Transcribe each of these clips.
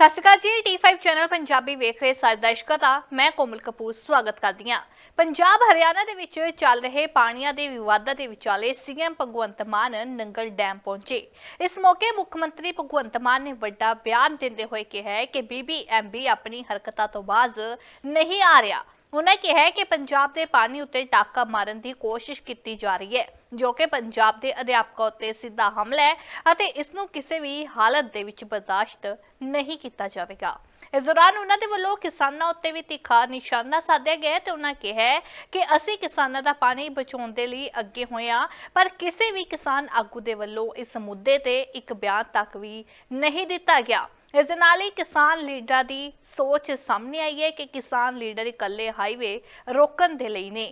ਸਤਿ ਸ਼੍ਰੀ ਅਕਾਲ ਜੀ ਟੀ5 ਚੈਨਲ ਪੰਜਾਬੀ ਵੇਖ ਰਹੇ ਸਾਰੇ ਦਰਸ਼ਕਾਂ ਦਾ, ਮੈਂ ਕੋਮਲ ਕਪੂਰ ਸਵਾਗਤ ਕਰਦੀ ਹਾਂ। ਪੰਜਾਬ ਹਰਿਆਣਾ ਦੇ ਵਿੱਚ ਚੱਲ ਰਹੇ ਪਾਣੀਆਂ ਦੇ ਵਿਵਾਦਾਂ ਦੇ ਵਿਚਾਲੇ ਸੀਐਮ ਭਗਵੰਤ ਮਾਨ ਨੰਗਲ ਡੈਮ ਪਹੁੰਚੇ। ਇਸ ਮੌਕੇ ਮੁੱਖ ਮੰਤਰੀ ਭਗਵੰਤ ਮਾਨ ਨੇ ਵੱਡਾ ਬਿਆਨ ਦਿੰਦੇ ਹੋਏ ਕਿਹਾ ਹੈ ਕਿ ਬੀਬੀਐਮਬੀ ਆਪਣੀ ਹਰਕਤਾਂ ਤੋਂ ਬਾਜ਼ ਨਹੀਂ ਆ ਰਿਹਾ। ਉਹਨਾਂ ਕਿਹਾ ਕਿ ਪੰਜਾਬ ਦੇ ਪਾਣੀ ਉੱਤੇ ਟਾਕਾ ਮਾਰਨ ਦੀ ਕੋਸ਼ਿਸ਼ ਕੀਤੀ ਜਾ ਰਹੀ ਹੈ, ਜੋ ਕਿ ਪੰਜਾਬ ਦੇ ਅਧਿਆਪਕਾਂ ਉੱਤੇ ਸਿੱਧਾ ਹਮਲਾ ਹੈ ਅਤੇ ਇਸ ਨੂੰ ਕਿਸੇ ਵੀ ਹਾਲਤ ਦੇ ਵਿੱਚ ਬਰਦਾਸ਼ਤ ਨਹੀਂ ਕੀਤਾ ਜਾਵੇਗਾ। ਇਸ ਦੌਰਾਨ ਉਹਨਾਂ ਦੇ ਵੱਲੋਂ ਕਿਸਾਨਾਂ ਉੱਤੇ ਵੀ ਤਿੱਖਾ ਨਿਸ਼ਾਨਾ ਸਾਧਿਆ ਗਿਆ ਹੈ ਤੇ ਉਹਨਾਂ ਕਿਹਾ ਕਿ ਅਸੀਂ ਕਿਸਾਨਾਂ ਦਾ ਪਾਣੀ ਬਚਾਉਣ ਦੇ ਲਈ ਅੱਗੇ ਹੋਏ ਹਾਂ, ਪਰ ਕਿਸੇ ਵੀ ਕਿਸਾਨ ਆਗੂ ਦੇ ਵੱਲੋਂ ਇਸ ਮੁੱਦੇ ਤੇ ਇੱਕ ਬਿਆਨ ਤੱਕ ਵੀ ਨਹੀਂ ਦਿੱਤਾ ਗਿਆ। ਇਸ ਦੇ ਨਾਲ ਹੀ ਕਿਸਾਨ ਲੀਡਰਾਂ ਦੀ ਸੋਚ ਸਾਹਮਣੇ ਆਈ ਹੈ ਕਿ ਕਿਸਾਨ ਲੀਡਰ ਇਕੱਲੇ ਹਾਈਵੇ ਰੋਕਣ ਦੇ ਲਈ ਨੇ।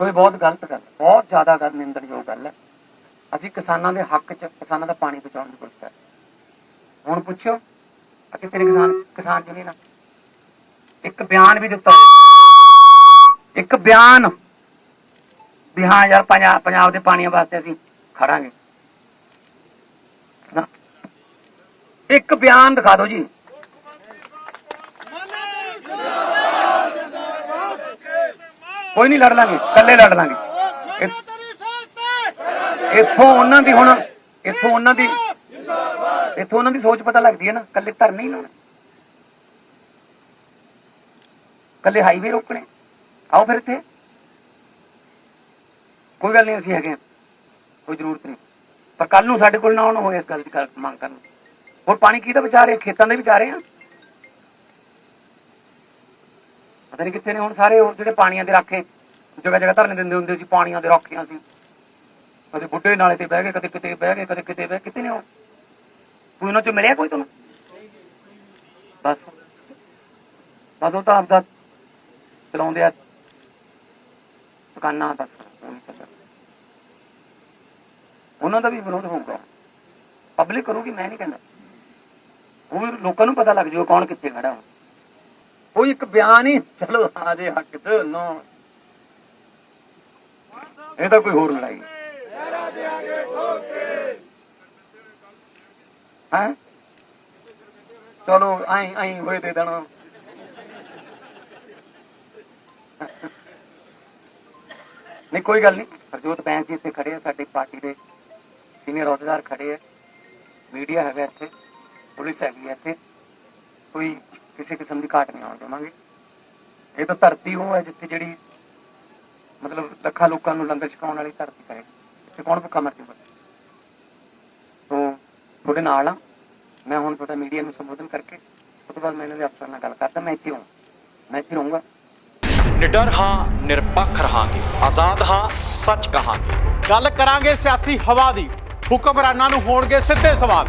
ਕੋਈ ਬਹੁਤ ਗਲਤ ਗੱਲ ਹੈ, ਬਹੁਤ ਜ਼ਿਆਦਾ ਗੱਲ ਨਿੰਦਣਯੋਗ ਗੱਲ ਹੈ। ਅਸੀਂ ਕਿਸਾਨਾਂ ਦੇ ਹੱਕ 'ਚ ਕਿਸਾਨਾਂ ਦਾ ਪਾਣੀ ਬਚਾਉਣ ਦੀ ਕੋਸ਼ਿਸ਼ ਕਰ ਹੁਣ ਪੁੱਛੋ ਕਿ ਤੇਰੇ ਕਿਸਾਨ ਕਿਸਾਨ ਯੂਨੀਅਨ ਆ ਇੱਕ ਬਿਆਨ ਵੀ ਦਿੱਤਾ ਹੋਵੇ। ਇੱਕ ਬਿਆਨ। ਵੀ ਹਾਂ ਯਾਰ ਪੰਜਾਬ ਪੰਜਾਬ ਦੇ ਪਾਣੀਆਂ ਵਾਸਤੇ ਅਸੀਂ ਖੜਾਂਗੇ। ਇੱਕ ਬਿਆਨ ਦਿਖਾ ਦਿਓ ਜੀ। ਕੋਈ ਨਹੀਂ ਲੜ ਲਾਂਗੇ, ਇਕੱਲੇ ਲੜ ਲਾਂਗੇ। ਇੱਥੋਂ ਉਹਨਾਂ ਦੀ ਹੁਣ ਇੱਥੋਂ ਉਹਨਾਂ ਦੀ ਇੱਥੋਂ ਉਹਨਾਂ ਦੀ ਸੋਚ ਪਤਾ ਲੱਗਦੀ ਹੈ ਨਾ, ਇਕੱਲੇ ਧਰ ਨਹੀਂ ਲਾਉਣੇ। ਇਕੱਲੇ ਹਾਈਵੇ ਰੋਕਣੇ। ਆਓ ਫਿਰ ਇੱਥੇ। ਕੋਈ ਗੱਲ ਨਹੀਂ, ਅਸੀਂ ਹੈਗੇ ਹਾਂ। ਕੋਈ ਜ਼ਰੂਰਤ ਨਹੀਂ। ਪਰ ਕੱਲ ਨੂੰ ਸਾਡੇ ਕੋਲ ਨਾ ਆਉਣ ਹੋਏ ਇਸ ਗੱਲ ਦੀ ਮੰਗ ਕਰਨ ਹੋਰ ਪਾਣੀ ਕਿਹਦਾ ਵਿਚਾਰ ਹੈ? ਖੇਤਾਂ ਦੇ ਵਿਚਾਰੇ ਆ ਪਤਾ ਨਹੀਂ ਕਿੱਥੇ ਨੇ ਹੁਣ ਸਾਰੇ ਉਹ ਜਿਹੜੇ ਪਾਣੀਆਂ ਦੇ ਰਾਖੇ, ਜਗ੍ਹਾ ਜਗ੍ਹਾ ਧਰਨੇ ਦਿੰਦੇ ਹੁੰਦੇ ਸੀ, ਪਾਣੀਆਂ ਦੇ ਰਾਖਿਆਂ ਸੀ। ਕਦੇ ਬੁੱਢੇ ਨਾਲੇ ਤੇ ਬਹਿ ਗਏ, ਕਦੇ ਕਿਤੇ ਬਹਿ ਗਏ, ਕਦੇ ਕਿਤੇ ਬਹਿ ਕਿਤੇ ਨੇ ਉਹ? ਕੋਈ ਉਹਨਾਂ ਚੋਂ ਮਿਲਿਆ ਕੋਈ ਤੁਹਾਨੂੰ ਬਸ। ਬਸ ਉਹ ਤਾਂ ਆਪਦਾ ਚਲਾਉਂਦੇ ਆ। ਦੁਕਾਨਾਂ, ਬਸ। ਉਹਨਾਂ ਦਾ ਵੀ ਵਿਰੋਧ ਹੋਊਗਾ। ਪਬਲਿਕ ਕਰੂਗੀ, ਮੈਂ ਨਹੀਂ ਕਹਿੰਦਾ। ਉਹ ਲੋਕਾਂ ਨੂੰ ਪਤਾ ਲੱਗ ਜਾਊਗਾ ਕੌਣ ਕਿੱਥੇ ਖੜਾ। ਹੋ ਕੋਈ ਇੱਕ ਬਿਆਨ ਹੀ ਚਲੋ ਆ ਜੇ ਹੱਕ ਚ ਨੋ। ਇਹ ਤਾਂ ਕੋਈ ਹੋਰ ਲੜਾਈ। ਹੈ? ਚਲੋ ਆਈ ਆਈ ਹੋਏ ਦੇ ਦੇਣਾ। ਨਹੀਂ ਕੋਈ ਗੱਲ ਨਹੀਂ। ਹਰਜੋਤ ਬੈਂਸ ਜੀ ਇੱਥੇ ਖੜੇ ਆ ਸਾਡੀ ਪਾਰਟੀ ਦੇ ਸੀਨੀਅਰ ਅਹੁਦੇਦਾਰ ਖੜੇ ਆ। ਮੀਡੀਆ ਹੈਗਾ ਇੱਥੇ। ਪੁਲਿਸ ਹੈਗੀ ਹੈ ਇੱਥੇ। ਕੋਈ ਕਿਸੇ ਕਿਸਮ ਦੀ ਘਾਟ ਨਹੀਂ ਆਉਣ ਦੇਵਾਂਗੇ। ਇਹ ਤਾਂ ਧਰਤੀ ਉਹ ਹੈ ਜਿੱਥੇ ਜਿਹੜੀ ਮਤਲਬ ਲੱਖਾਂ ਲੋਕਾਂ ਨੂੰ ਲੰਗਰ ਛਕਾਉਣ ਵਾਲੀ ਧਰਤੀ ਕਰੇ ਇੱਥੇ ਕੌਣ ਭੁੱਖਾ ਮਰ ਜੂਗਾ ਤੋ ਤੁਹਾਡੇ ਨਾਲ ਆ। ਮੈਂ ਹੁਣ ਤੁਹਾਡਾ ਮੀਡੀਆ ਨੂੰ ਸੰਬੋਧਨ ਕਰਕੇ ਉਸ ਤੋਂ ਬਾਅਦ ਮੈਂ ਇਹਨਾਂ ਦੇ ਅਫਸਰ ਨਾਲ ਗੱਲ ਕਰਦਾ। ਮੈਂ ਇੱਥੇ ਹਾਂ ਮੈਂ ਇੱਥੇ ਰਹੂੰਗਾ। ਨਿਡਰ ਹਾਂ ਨਿਰਪੱਖ ਰਹਾਂਗੇ। ਆਜ਼ਾਦ ਹਾਂ ਸੱਚ ਕਹਾਂਗੇ। ਗੱਲ ਕਰਾਂਗੇ ਸਿਆਸੀ ਹਵਾ ਦੀ। ਹੁਕਮਰਾਨਾਂ ਨੂੰ ਹੋਣਗੇ ਸਿੱਧੇ ਸਵਾਲ।